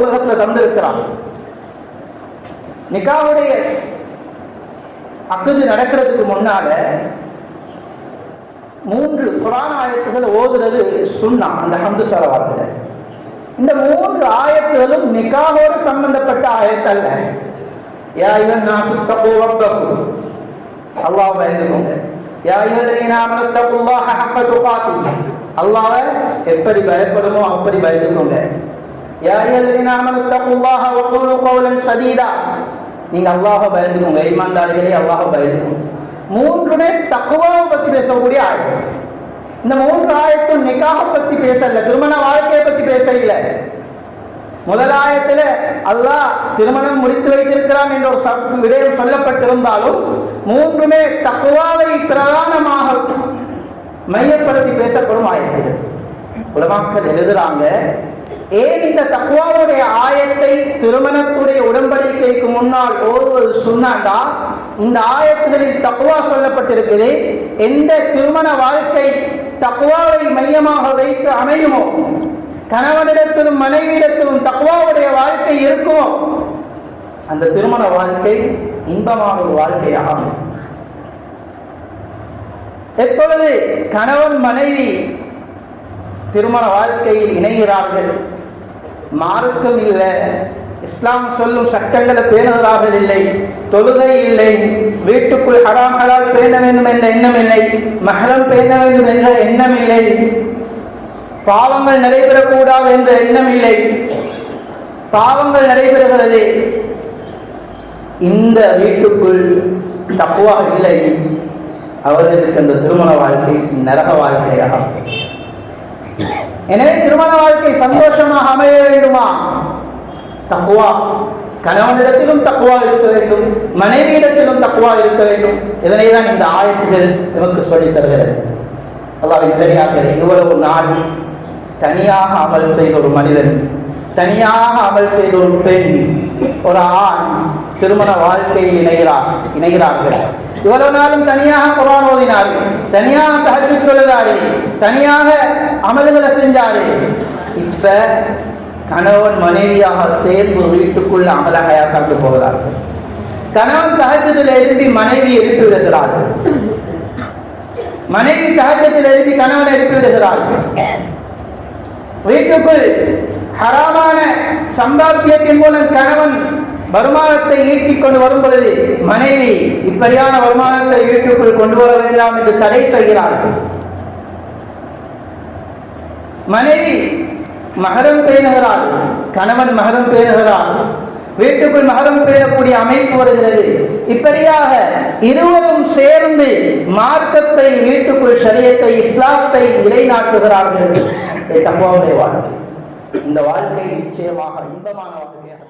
உலகத்துல தந்திருக்கிறான் நிகாவுடைய அக்குது நடக்கிறதுக்கு முன்னால மூன்று புராண ஆயத்துகள் ஓதுறது சுண்ணா அந்த ஹம்து சலவாத்துல. இந்த மூன்று ஆயத்துகளும் நிகாவோடு சம்பந்தப்பட்ட ஆயத்தல்ல யா இவன் நான் சுத்தப்போ ரப்பக்கும் அல்லாஹ் பயந்துக்கோங்க. யா இவன் ஆமனத்தகுல்லாஹ ஹக்க துகாத்தி அல்லாஹ்வை எப்படி பயப்படுமோ அப்படி பயந்துக்கோங்க. யா இவன் ஆமனத்தகுல்லாஹ வகுலு கௌலன் சதீதா நீங்க அல்லாஹ் பயந்துக்கோங்க. ஈமான்தாரிகளே அல்லாஹ் பயந்துக்கோங்க. மூன்றுமே தக்குவாவை பத்தி பேசக்கூடிய ஆயத்து இந்த மூன்று ஆயத்தும் நிக்காக பத்தி பேசல திருமண வாழ்க்கையை பத்தி பேசல முதலாயத்துல அல்லாஹ் திருமணம் முடித்து வைத்திருக்கிறான் என்ற ஒரு சப் விடயம் சொல்லப்பட்டிருந்தாலும் மூன்றுமே தக்குவாவை பிரதானமாக மையப்படுத்தி பேசப்படும் ஆயத்துகள். உலமாக்கள் எழுதுறாங்க ஏன் இந்த தக்குவாவுடைய ஆயத்தை திருமணத்துடைய உடன்படிக்கைக்கு முன்னால் ஓதுவது சொன்னாண்டா இந்த ஆயத்துகளில் தக்குவா சொல்லப்பட்டிருக்குது எந்த திருமண வாழ்க்கை தக்குவாவை மையமாக வைத்து அமையுமோ? கணவனிடத்திலும் மனைவியிடத்திலும் தக்குவாவுடைய வாழ்க்கை இருக்குமோ? அந்த திருமண வாழ்க்கை இன்பமான ஒரு வாழ்க்கையாகும் எப்பொழுது கணவன் மனைவி திருமண வாழ்க்கையில் இணைகிறார்கள்? மார்க்கம் இல்லை. இஸ்லாம் சொல்லும் சட்டங்களை பேணுவதாக இல்லை. தொழுகை இல்லை. வீட்டுக்குள் ஹராமலால் பேண வேண்டும் என்ற எண்ணம் இல்லை. மகரம் பேண வேண்டும் என்ற எண்ணம் இல்லை. பாவங்கள் நடைபெறக்கூடாது என்ற எண்ணம் இல்லை. பாவங்கள் நடைபெறுகிறது. இந்த வீட்டுக்குள் தப்புவா இல்லை. அவர்களுக்கு அந்த திருமண வாழ்க்கை நரக வாழ்க்கையாகும் எனவே திருமண வாழ்க்கை சந்தோஷமாக அமைய வேண்டுமா? தக்குவா. கணவனிடத்திலும் தக்குவா இருக்க வேண்டும். மனைவியிடத்திலும் தக்குவா இருக்க வேண்டும். இதனை தான் இந்த ஆயத்துகள் நமக்கு சொல்லி தருகிறது. அல்லாவின் இவ்வளவு நாள் தனியாக அமல் செய்த ஒரு மனிதன் தனியாக அமல் செய்த ஒரு பெண் ஒரு ஆண் திருமண வாழ்க்கையில் இணைகிறார் இணைகிறார்கள். இவ்வளவு நாளும் தனியாக குரான் ஓதினார்கள். தனியாக தகவல் தொழுதார்கள் தனியாக அமல்களை செஞ்சார்கள். இப்ப கணவன் மனைவியாக சேர்ந்து வீட்டுக்குள்ள அமல ஹயாத்தாக்கு போகிறார்கள். கணவன் தகச்சத்தில் எழுப்பி மனைவி எழுப்பி விடுகிறார்கள். மனைவி தகச்சத்தில் எழுப்பி கணவனை எழுப்பி விடுகிறார்கள். வீட்டுக்குள் ஹராமான சம்பாத்தியத்தின் மூலம் கணவன் வருமானத்தை ஈட்டிக் கொண்டு வரும் பொழுது மனைவி இப்படியான வருமானத்தை வீட்டுக்குள் கொண்டு வர வேண்டாம் என்று தடை செய்கிறார் மனைவி மகரம் பேணுகிறார் கணவன் மகரம் பேணுகிறார் வீட்டுக்குள் மகரம் பேணக்கூடிய அமைப்பு வருகிறது. இப்படியாக இருவரும் சேர்ந்து மார்க்கத்தை வீட்டுக்குள் சரியத்தை இஸ்லாத்தை நிலைநாட்டுகிறார்கள். தப்பாவுடைய வாழ்க்கை. இந்த வாழ்க்கை நிச்சயமாக இன்பமான வாழ்க்கையாக